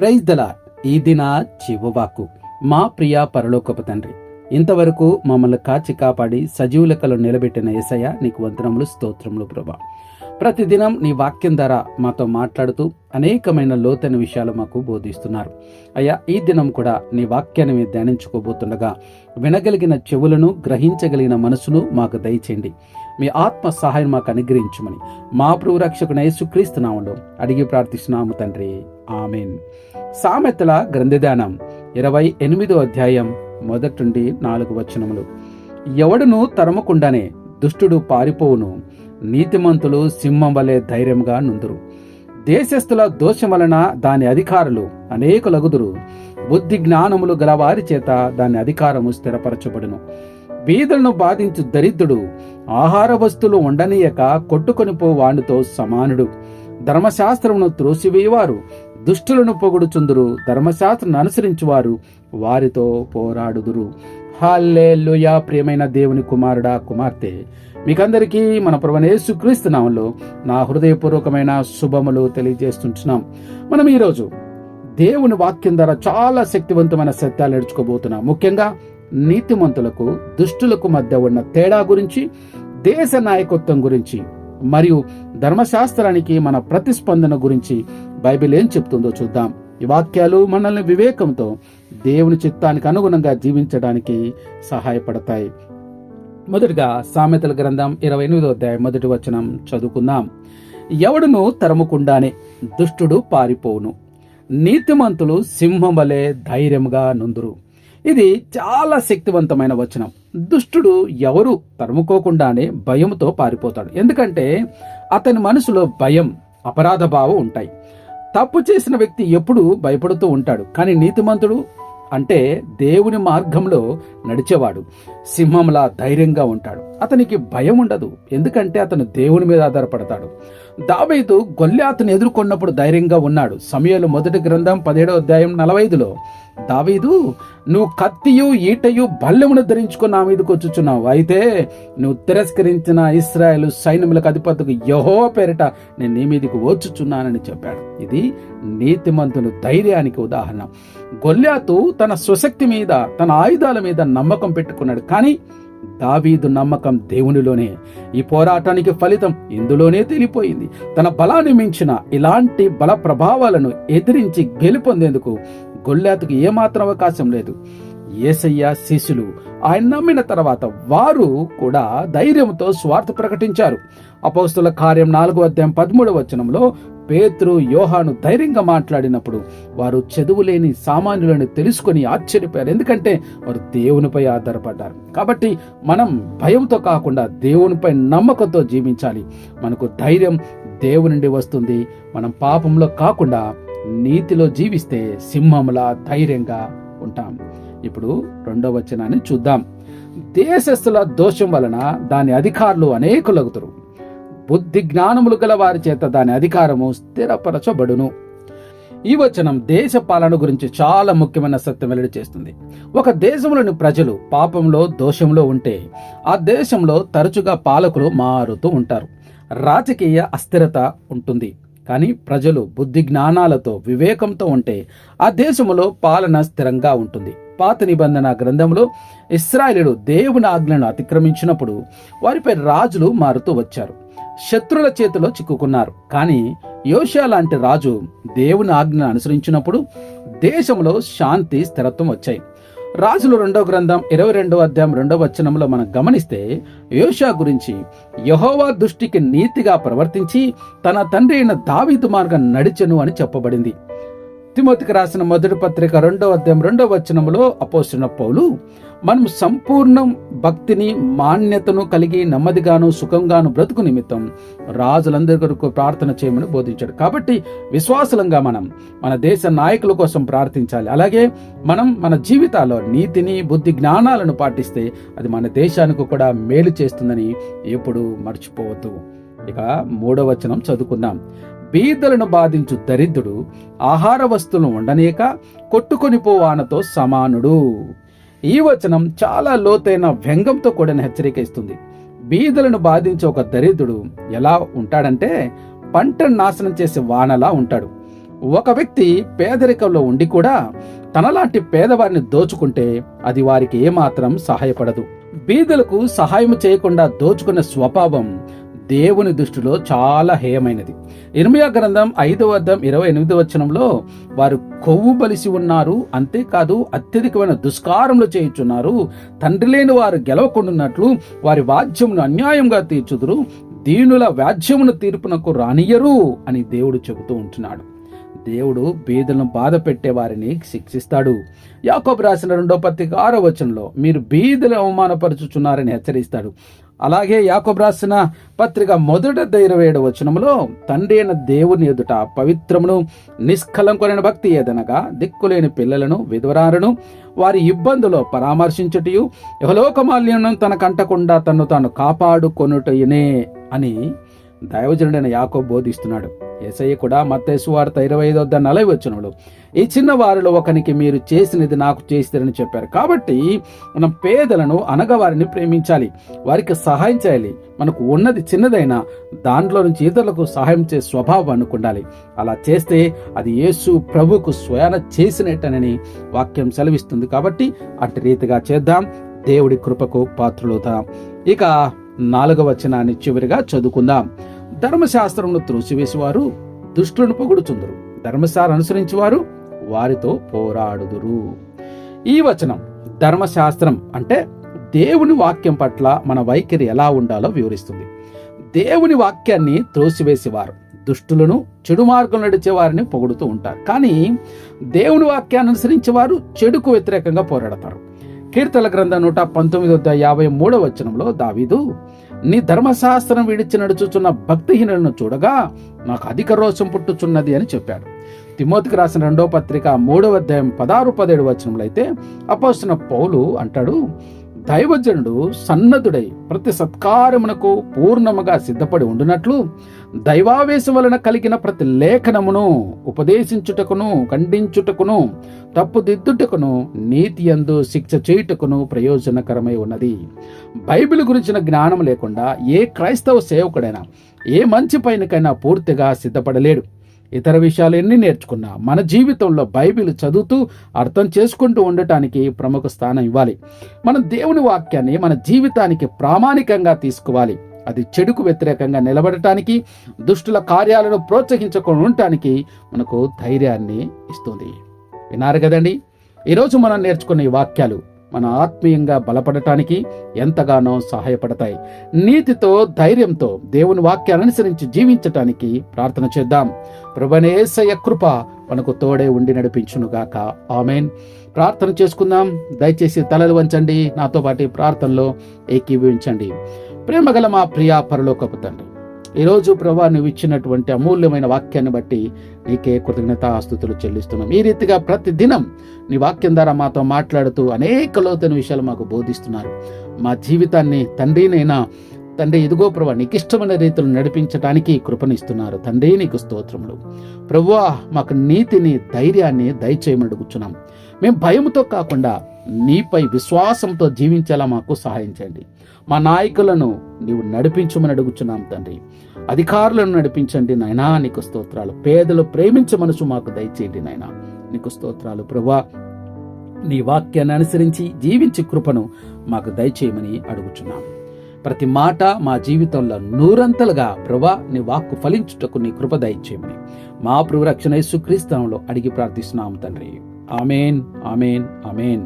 Praise దల ఈ దిన చివవాకు మా ప్రియ పరలోకపు తండ్రి ఇంతవరకు మమ్మల్ని కాచి కాపాడి సజీవులకలు నిలబెట్టిన ఏసయ్య నీకు వందనములు స్తోత్రములు ప్రభా. ప్రతిదినం నీ వాక్యం ద్వారా మాతో మాట్లాడుతూ అనేకమైన లోతైన విషయాలు మాకు బోధిస్తున్నారు. అయ్యా ఈ దినం కూడా నీ వాక్యాన్ని మేము ధ్యానించుకోబోతుండగా వినగలిగిన చెవులను గ్రహించగలిగిన మనసును మాకు దయచేయండి. మీ ఆత్మ సహాయం మాకు అనుగ్రహించమని మా ప్రభు రక్షకుని యేసుక్రీస్తు నామంలో అడిగి ప్రార్థిస్తున్నాము తండ్రి. ఆమెన్. సామెతల గ్రంథదానం ఇరవై ఎనిమిదో అధ్యాయం మొదటి నాలుగు వచనములు. ఎవడును తరమకుండానే దుష్టుడు పారిపోవును నీతిమంతులు సింహం వలె ధైర్యంగా నుందురు. దేశస్థుల దోషం వలన దాని అధికారులు అనేకులగుదురు. బుద్ధి జ్ఞానములు గలవారి చేత దాని అధికారము స్థిరపరచబడును. బీదలను బాధించు దరిద్రుడు ఆహార వస్తువులు ఉండనీయక కొట్టుకొనిపో వానితో సమానుడు. ధర్మశాస్త్రమును త్రోసివేయవారు దుష్టులను పొగుడుచుందురు ధర్మశాస్త్రం అనుసరించువారు వారితో పోరాడుదురు. హాల్లెలూయా ప్రియమైన దేవుని కుమారుడా కుమార్తె మీకందరికీ మన ప్రభునేసు క్రీస్తు నామంలో నా హృదయపూర్వకమైన శుభములు తెలియజేస్తుంటున్నాం. మనం ఈరోజు దేవుని వాక్యం ద్వారా చాలా శక్తివంతమైన సత్యాలు నేర్చుకోబోతున్నాం. ముఖ్యంగా నీతిమంతులకు దుష్టులకు మధ్య ఉన్న తేడా గురించి దేశ నాయకత్వం గురించి మరియు ధర్మశాస్త్రానికి మన ప్రతిస్పందన గురించి బైబిల్ ఏం చెప్తుందో చూద్దాం. ఈ వాక్యాలు మనల్ని వివేకంతో దేవుని చిత్తానికి అనుగుణంగా జీవించడానికి సహాయపడతాయి. మొదటిగా సామెతల గ్రంథం ఇరవై ఎనిమిదో అధ్యాయం మొదటి వచనం చదువుకుందాం. ఎవడును తరముకుండానే దుష్టుడు పారిపోవును. నీతిమంతులు సింహం వలె ధైర్యంగా నుందురు. ఇది చాలా శక్తివంతమైన వచనం. దుష్టుడు ఎవరు తరుముకోకుండానే భయంతో పారిపోతాడు. ఎందుకంటే అతని మనసులో భయం అపరాధ భావం ఉంటాయి. తప్పు చేసిన వ్యక్తి ఎప్పుడూ భయపడుతూ ఉంటాడు. కానీ నీతిమంతుడు అంటే దేవుని మార్గంలో నడిచేవాడు. సింహంలా ధైర్యంగా ఉంటాడు. అతనికి భయం ఉండదు. ఎందుకంటే అతను దేవుని మీద ఆధారపడతాడు. దావీదు గొల్లాతును ఎదుర్కొన్నప్పుడు ధైర్యంగా ఉన్నాడు. సమయాలు మొదటి గ్రంథం పదిహేడో అధ్యాయం నలభైదులో దావీదు నువ్వు కత్తియు ఈటయు బల్లెమును ధరించుకుని నా మీదకి వచ్చుచున్నావు. అయితే నువ్వు తిరస్కరించిన ఇస్రాయలు సైన్యములకు అధిపతికి యహో పేరిట నేను నీ మీదకి వచ్చుచున్నానని చెప్పాడు. ఇది నీతిమంతుని ధైర్యానికి ఉదాహరణ. గొల్లాతు తన స్వశక్తి మీద తన ఆయుధాల మీద నమ్మకం పెట్టుకున్నాడు. కానీ దావీదు నమ్మకం దేవునిలోనే. ఈ పోరాటానికి ఫలితం ఇందులోనే తెలిపోయింది. తన బలాన్ని మించిన ఇలాంటి బల ప్రభావాలను ఎదిరించి గెలుపొందేందుకు గొల్లాతుకు ఏమాత్రం అవకాశం లేదు. ఏసయ్య శిష్యులు. ఆయన నమ్మిన తర్వాత వారు కూడా ధైర్యంతో స్వార్థ ప్రకటించారు. అపౌస్తుల కార్యం నాలుగో అధ్యాయం పదమూడవ వచనంలో పేతురు యోహాను ధైర్యంగా మాట్లాడినప్పుడు వారు చదువులేని సామాన్యులను తెలుసుకొని ఆశ్చర్యపోయారు. ఎందుకంటే వారు దేవునిపై ఆధారపడ్డారు. కాబట్టి మనం భయంతో కాకుండా దేవునిపై నమ్మకంతో జీవించాలి. మనకు ధైర్యం దేవుని నుండి వస్తుంది. మనం పాపంలో కాకుండా నీతిలో జీవిస్తే సింహంలా ధైర్యంగా ఉంటాం. ఇప్పుడు రెండవ వచనాన్ని చూద్దాం. దేశస్థుల దోషం వలన దాని అధికారులు అనేకులగుతురు బుద్ధి జ్ఞానములు గల వారి చేత దాని అధికారము స్థిరపరచబడును. ఈ వచనం దేశ పాలన గురించి చాలా ముఖ్యమైన సత్యం వెల్లడి చేస్తుంది. ఒక దేశంలోని ప్రజలు పాపంలో దోషంలో ఉంటే ఆ దేశంలో తరచుగా పాలకులు మారుతూ ఉంటారు. రాజకీయ అస్థిరత ఉంటుంది. కానీ ప్రజలు బుద్ధి జ్ఞానాలతో వివేకంతో ఉంటే ఆ దేశంలో పాలన స్థిరంగా ఉంటుంది. పాత నిబంధన గ్రంథంలో ఇస్రాయేలు దేవుని ఆజ్ఞలను అతిక్రమించినప్పుడు వారిపై రాజులు మారుతూ వచ్చారు. శత్రుల చేతిలో చిక్కుకున్నారు. కానీ యోషా లాంటి రాజు దేవుని ఆజ్ఞను అనుసరించినప్పుడు దేశంలో శాంతి స్థిరత్వం వచ్చాయి. రాజులు రెండవ గ్రంథం ఇరవై రెండవ అధ్యాయం రెండవ వచనంలో మనం గమనిస్తే యోషా గురించి యహోవా దృష్టికి నీతిగా ప్రవర్తించి తన తండ్రి అయిన దావీదు మార్గం నడిచెను అని చెప్పబడింది. తిమోతికి రాసిన మొదటి పత్రిక రెండవ అధ్యాయం రెండవ వచనంలో అపోసిన పౌలు మనం సంపూర్ణం భక్తిని మాన్యతను కలిగి నెమ్మదిగాను సుఖంగాను బ్రతుకు నిమిత్తం రాజులందరి కొరకు ప్రార్థన చేయమని బోధించాడు. కాబట్టి విశ్వాసలంగా మనం మన దేశ నాయకుల కోసం ప్రార్థించాలి. అలాగే మనం మన జీవితాల్లో నీతిని బుద్ధి జ్ఞానాలను పాటిస్తే అది మన దేశానికి కూడా మేలు చేస్తుందని ఎప్పుడు మర్చిపోవద్దు. ఇక మూడవ వచనం చదువుకుందాం. బీదలను బాధించు దరిద్రుడు ఆహార వస్తువులను ఉండనేక కొట్టుకొని పోవానతో సమానుడు. ఈ వచనం చాలా లోతైన వ్యంగంతో కూడిన హెచ్చరిక ఇస్తుంది. బీదలను బాధించే ఒక దరిద్రుడు ఎలా ఉంటాడంటే పంటను నాశనం చేసే వానలా ఉంటాడు. ఒక వ్యక్తి పేదరికంలో ఉండి కూడా తనలాంటి పేదవారిని దోచుకుంటే అది వారికి ఏమాత్రం సహాయపడదు. బీదలకు సహాయం చేయకుండా దోచుకునే స్వభావం దేవుని దృష్టిలో చాలా హేయమైనది. ఇర్మియా గ్రంథం ఐదవ అర్థం ఇరవై ఎనిమిది వచనంలో వారు కొవ్వు బలిసి ఉన్నారు అంతేకాదు అత్యధికమైన దుష్కారములు చేయుచున్నారు. తండ్రి లేని వారు గెలవకుండాన్నట్లు వారి వాద్యమును అన్యాయంగా తీర్చుదురు దీనుల వ్యాజ్యమును తీర్పునకు రానియరు అని దేవుడు చెబుతూ ఉంటున్నాడు. దేవుడు బీదలను బాధ పెట్టే వారిని శిక్షిస్తాడు. యాకోబు రాసిన రెండో పత్రిక ఆరో వచనంలో మీరు బీదలు అవమానపరుచుచున్నారని హెచ్చరిస్తాడు. అలాగే యాకోబు రాసిన పత్రిక మొదట ధైర్యవేడు వచనంలో తండ్రి అయిన దేవుని ఎదుట పవిత్రమును నిష్కలంకొనైన భక్తి ఏదనగా దిక్కులేని పిల్లలను విధవరాలను వారి ఇబ్బందులో పరామర్శించుటయు యహలోకమాల్యం తనకంటకుండా తను తాను కాపాడుకొనుటయునే అని దైవజనుడైన యాకో బోధిస్తున్నాడు. ఏసయ్య కూడా మత్తేసు వార్త ఇరవై ఐదు వద్ద నలభై వచ్చినప్పుడు ఈ చిన్న వారిలో ఒకనికి మీరు చేసినది నాకు చేసిరని చెప్పారు. కాబట్టి మనం పేదలను అనగవారిని ప్రేమించాలి. వారికి సహాయం చేయాలి. మనకు ఉన్నది చిన్నదైనా దాంట్లో నుంచి ఇతరులకు సహాయం చేసే స్వభావం అనుకుండాలి అలా చేస్తే అది యేసు ప్రభుకు స్వయాన చేసినట్టనని వాక్యం సెలవిస్తుంది. కాబట్టి అట్టి రీతిగా చేద్దాం. దేవుడి కృపకు పాత్రులుతాం ఇక నాలుగవ వచనాన్ని చివరిగా చదువుకుందాం. ధర్మశాస్త్రమును త్రోసివేసేవారు దుష్టులను పొగుడుచుందరు. ధర్మశాస్త్రం అనుసరించేవారు వారితో పోరాడుదురు. ఈ వచనం ధర్మశాస్త్రం అంటే దేవుని వాక్యం పట్ల మన వైఖరి ఎలా ఉండాలో వివరిస్తుంది. దేవుని వాక్యాన్ని త్రోసివేసేవారు దుష్టులను చెడు మార్గం నడిచే వారిని పొగుడుతూ ఉంటారు. కానీ దేవుని వాక్యాన్ని అనుసరించేవారు చెడుకు వ్యతిరేకంగా పోరాడతారు. కీర్తన గ్రంథం నూట పంతొమ్మిది వద్ద యాభై మూడవ వచనంలో దావీదు నీ ధర్మశాస్త్రం విడిచి నడుచుచున్న భక్తిహీనులను చూడగా నాకు అధిక రోషం పుట్టుచున్నది అని చెప్పాడు. తిమోతికి రాసిన రెండో పత్రిక మూడవ అధ్యాయం పదారు పదేడు వచనంలో అయితే అపోసిన పౌలు అంటాడు దైవజనుడు సన్నద్ధుడై ప్రతి సత్కారమునకు పూర్ణముగా సిద్ధపడి ఉండునట్లు దైవావేశం వలన కలిగిన ప్రతి లేఖనమును ఉపదేశించుటకును ఖండించుటకును తప్పుదిద్దుటకును నీతి అందు శిక్ష చేయుటకును ప్రయోజనకరమై ఉన్నది. బైబిల్ గురించిన జ్ఞానం లేకుండా ఏ క్రైస్తవ సేవకుడైనా ఏ మంచి పైనకైనా పూర్తిగా సిద్ధపడలేడు. ఇతర విషయాలు ఎన్ని నేర్చుకున్నా. మన జీవితంలో బైబిల్ చదువుతూ అర్థం చేసుకుంటూ ఉండటానికి ప్రముఖ స్థానం ఇవ్వాలి. మన దేవుని వాక్యాన్ని మన జీవితానికి ప్రామాణికంగా తీసుకోవాలి. అది చెడుకు వ్యతిరేకంగా నిలబడటానికి దుష్టుల కార్యాలను ప్రోత్సహించకుండా ఉండటానికి మనకు ధైర్యాన్ని ఇస్తుంది. విన్నారు కదండి? ఈరోజు మనం నేర్చుకున్న ఈ వాక్యాలు మన ఆత్మీయంగా బలపడటానికి ఎంతగానో సహాయపడతాయి. నీతితో ధైర్యంతో దేవుని వాక్యాన్ని అనుసరించి జీవించటానికి ప్రార్థన చేద్దాం. ప్రభనేసయ కృప మనకు తోడే ఉండి నడిపించునుగాక ఆమెన్. ప్రార్థన చేసుకుందాం. దయచేసి తలలు వంచండి. నాతో పాటు ప్రార్థనలో ఏకీభవించండి. ప్రేమగల మా ప్రియా పరలోకపు తండ్రి ఈరోజు ప్రభా నువ్వు ఇచ్చినటువంటి అమూల్యమైన వాక్యాన్ని బట్టి నీకే కృతజ్ఞతాస్తుతులు చెల్లిస్తున్నాం. ఈ రీతిగా ప్రతి దినం నీ వాక్యం ద్వారా మాతో మాట్లాడుతూ అనేక లోతైన విషయాలు మాకు బోధిస్తున్నారు. మా జీవితాన్ని తండ్రినైనా తండ్రి ఇదిగో ప్రభా నీకు ఇష్టమైన రీతిలో నడిపించడానికి కృపనిస్తున్నారు. తండ్రి నీకు స్తోత్రములు. ప్రభువా మాకు నీతిని ధైర్యాన్ని దయచేయమని అడుగుచున్నాం. మేము భయంతో కాకుండా నీపై విశ్వాసంతో జీవించేలా మాకు సహాయం చేయండి. మా నాయకులను నీవు నడిపించమని అడుగుచున్నాం తండ్రి. అధికారులను నడిపించండి నాయనా నీకు స్తోత్రాలు. పేదలు ప్రేమించే మనసు మాకు దయచేయండి నాయనా. నీకు స్తోత్రాలు ప్రభా. నీ వాక్యాన్ని అనుసరించి జీవించి కృపను మాకు దయచేయమని అడుగుచున్నాం. ప్రతి మాట మా జీవితంలో నూరంతలుగా ప్రభా నీ వాక్కు ఫలించుటకు నీ కృప దయచేయమని. మా ప్రభు రక్షణ యేసుక్రీస్తునంలో అడిగి ప్రార్థిస్తున్నాం తండ్రి. Amen amen amen